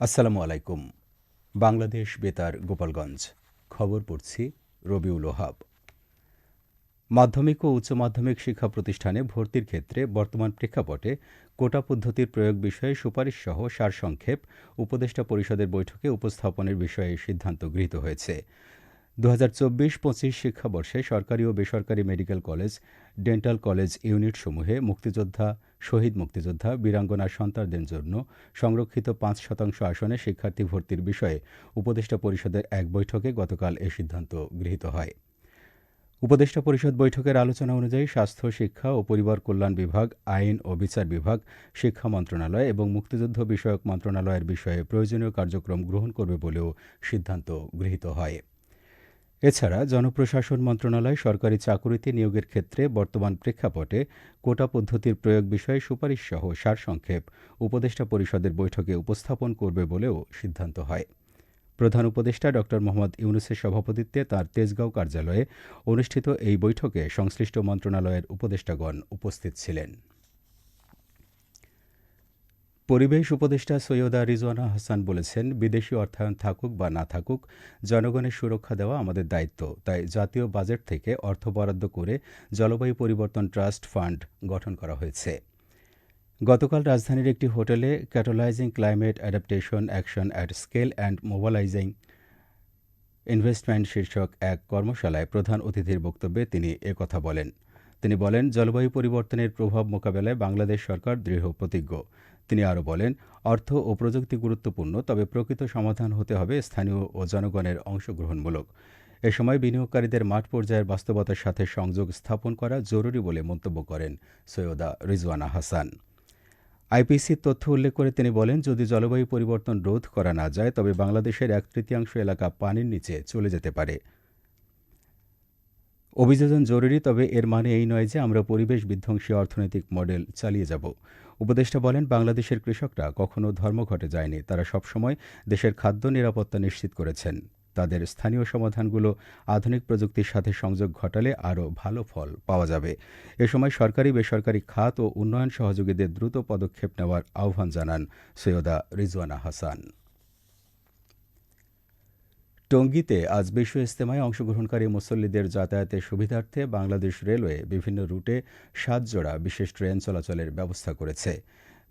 আসসালামু আলাইকুম। বাংলাদেশ বেতার, গোপালগঞ্জ। খবর পড়ছি রবিউল ওহাব। মাধ্যমিক ও উচ্চ মাধ্যমিক শিক্ষা প্রতিষ্ঠানে ভর্তির ক্ষেত্রে বর্তমান প্রেক্ষাপটে কোটা পদ্ধতির প্রয়োগ বিষয়ে সুপারিশ সহ সারসংক্ষেপ উপদেষ্টা পরিষদের বৈঠকে উপস্থাপনের বিষয়ে সিদ্ধান্ত গৃহীত হয়েছে। দু হাজার চব্বিশ পঁচিশ শিক্ষাবর্ষে সরকারি ও বেসরকারি মেডিকেল কলেজ, ডেন্টাল কলেজ ইউনিটসমূহে মুক্তিযোদ্ধা, শহীদ মুক্তিযোদ্ধা বীরাঙ্গনা সন্তানদের জন্য সংরক্ষিত পাঁচ শতাংশ আসনে শিক্ষার্থী ভর্তির বিষয়ে উপদেষ্টা পরিষদের এক বৈঠকে গতকাল এ সিদ্ধান্ত গৃহীত হয়। উপদেষ্টা পরিষদ বৈঠকের আলোচনা অনুযায়ী স্বাস্থ্য, শিক্ষা ও পরিবার কল্যাণ বিভাগ, আইন ও বিচার বিভাগ, শিক্ষা মন্ত্রণালয় এবং মুক্তিযুদ্ধ বিষয়ক মন্ত্রণালয়ের বিষয়ে প্রয়োজনীয় কার্যক্রম গ্রহণ করবে বলেও সিদ্ধান্ত গৃহীত হয়। এছাড়া জনপ্রশাসন মন্ত্রণালয় সরকারি চাকুরিতে নিয়োগের ক্ষেত্রে বর্তমান প্রেক্ষাপটে কোটা পদ্ধতির প্রয়োগ বিষয়ে সুপারিশ সহ সারসংক্ষেপ উপদেষ্টা পরিষদের বৈঠকে উপস্থাপন করবে বলেও সিদ্ধান্ত হয়। প্রধান উপদেষ্টা ড. মোহাম্মদ ইউনুসের সভাপতিত্বে তার তেজগাঁও কার্যালয়ে অনুষ্ঠিত এই বৈঠকে সংশ্লিষ্ট মন্ত্রণালয়ের উপদেষ্টাগণ উপস্থিত ছিলেন। পরিবেশ উপদেষ্টা সৈয়দা রিজওয়ানা হাসান বলেছেন, বিদেশি অর্থায়ন থাকুক বা না থাকুক, জনগণের সুরক্ষা দেওয়া আমাদের দায়িত্ব। তাই জাতীয় বাজেট থেকে অর্থ বরাদ্দ করে জলবায়ু পরিবর্তন ট্রাস্ট ফান্ড গঠন করা হয়েছে। গতকাল রাজধানীর একটি হোটেলে catalysing climate adaptation action at scale and mobilising investment শীর্ষক এক কর্মশালায় প্রধান অতিথির বক্তব্যে তিনি একথা বলেন। তিনি বলেন, জলবায়ু পরিবর্তনের প্রভাব মোকাবেলায় বাংলাদেশ সরকার দৃঢ় প্রতিজ্ঞ। তিনি আরও বলেন, অর্থ ও প্রযুক্তি গুরুত্বপূর্ণ, তবে প্রকৃত সমাধান হতে হবে স্থানীয় ও জনগণের অংশগ্রহণমূলক। এ সময় বিনিয়োগকারীদের মাঠ পর্যায়ের বাস্তবতার সাথে সংযোগ স্থাপন করা জরুরি বলে মন্তব্য করেন সৈয়দা রিজওয়ানা হাসান। আইপিসির তথ্য উল্লেখ করে তিনি বলেন, যদি জলবায়ু পরিবর্তন রোধ করা না যায়, তবে বাংলাদেশের এক তৃতীয়াংশ এলাকা পানির নিচে চলে যেতে পারে। অভিযোজন জরুরি, তবে এর মানে এই নয় যে আমরা পরিবেশ বিধ্বংসী অর্থনৈতিক মডেল চালিয়ে যাব। উপদেষ্টা বলেন, বাংলাদেশের কৃষকরা কখনো ধর্মঘটে যায়নি। তারা সবসময় দেশের খাদ্য নিরাপত্তা নিশ্চিত করেছেন। তাদের স্থানীয় সমাধানগুলো আধুনিক প্রযুক্তির সাথে সংযোগ ঘটালে আরও ভালো ফল পাওয়া যাবে। এ সময় সরকারি, বেসরকারি খাত ও উন্নয়ন সহযোগীদের দ্রুত পদক্ষেপ নেওয়ার আহ্বান জানান সৈয়দা রিজওয়ানা হাসান। টঙ্গীতে আজ বিশ্ব ইস্তেমায় অংশগ্রহণকারী মুসল্লিদের যাতায়াতের সুবিধার্থে বাংলাদেশ রেলওয়ে বিভিন্ন রুটে সাত জোড়া বিশেষ ট্রেন চলাচলের ব্যবস্থা করেছে।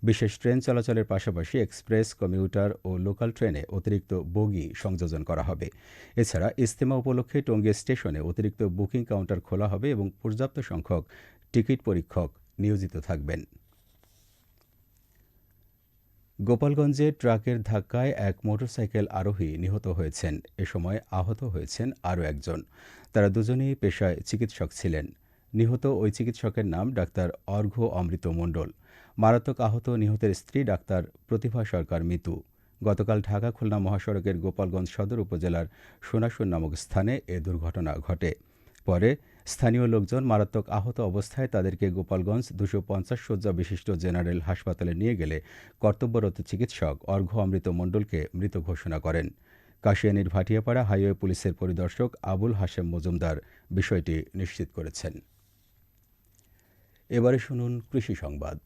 বিশেষ ট্রেন চলাচলের পাশাপাশি এক্সপ্রেস, কমিউটার ও লোকাল ট্রেনে অতিরিক্ত বগি সংযোজন করা হবে। এছাড়া ইস্তেমা উপলক্ষে টঙ্গী স্টেশনে অতিরিক্ত বুকিং কাউন্টার খোলা হবে এবং পর্যাপ্ত সংখ্যক টিকিট পরীক্ষক নিয়োজিত থাকবেন। গোপালগঞ্জে ট্রাকের ধাক্কায় এক মোটরসাইকেল আরোহী নিহত হয়েছেন। এ সময় আহত হয়েছেন আরও একজন। তারা দুজনেই পেশায় চিকিৎসক ছিলেন। নিহত ওই চিকিৎসকের নাম ডাক্তার অর্ঘ্য অমৃত মণ্ডল। মারাত্মক আহত নিহতের স্ত্রী ডাক্তার প্রতিভা সরকার মিতু। গতকাল ঢাকা খুলনা মহাসড়কের গোপালগঞ্জ সদর উপজেলার সোনাশুর নামক স্থানে এ দুর্ঘটনা ঘটে। পরে স্থানীয় লোকজন মারাত্মক আহত অবস্থায় তাদেরকে গোপালগঞ্জ দুশো পঞ্চাশ শয্যা বিশিষ্ট জেনারেল হাসপাতালে নিয়ে গেলে কর্তব্যরত চিকিৎসক অর্ঘ্য অমৃত মণ্ডলকে মৃত ঘোষণা করেন। কাশিয়ানির ভাটিয়াপাড়া হাইওয়ে পুলিশের পরিদর্শক আবুল হাশেম মজুমদার বিষয়টি নিশ্চিত করেছেন। এবারে শুনুন কৃষি সংবাদ।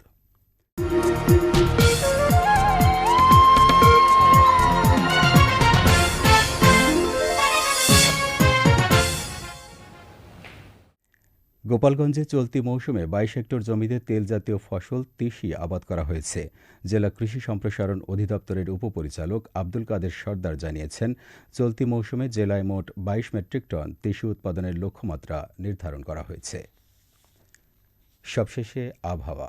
গোপালগঞ্জে চলতি মৌসুমে বাইশ হেক্টর জমিতে তেল জাতীয় ফসল তিসি আবাদ করা হয়েছে। জেলা কৃষি সম্প্রসারণ অধিদপ্তরের উপপরিচালক আব্দুল কাদের সর্দার জানিয়েছেন, চলতি মৌসুমে জেলায় মোট বাইশ মেট্রিক টন তিসি উৎপাদনের লক্ষ্যমাত্রা নির্ধারণ করা হয়েছে। সবশেষে আবহাওয়া।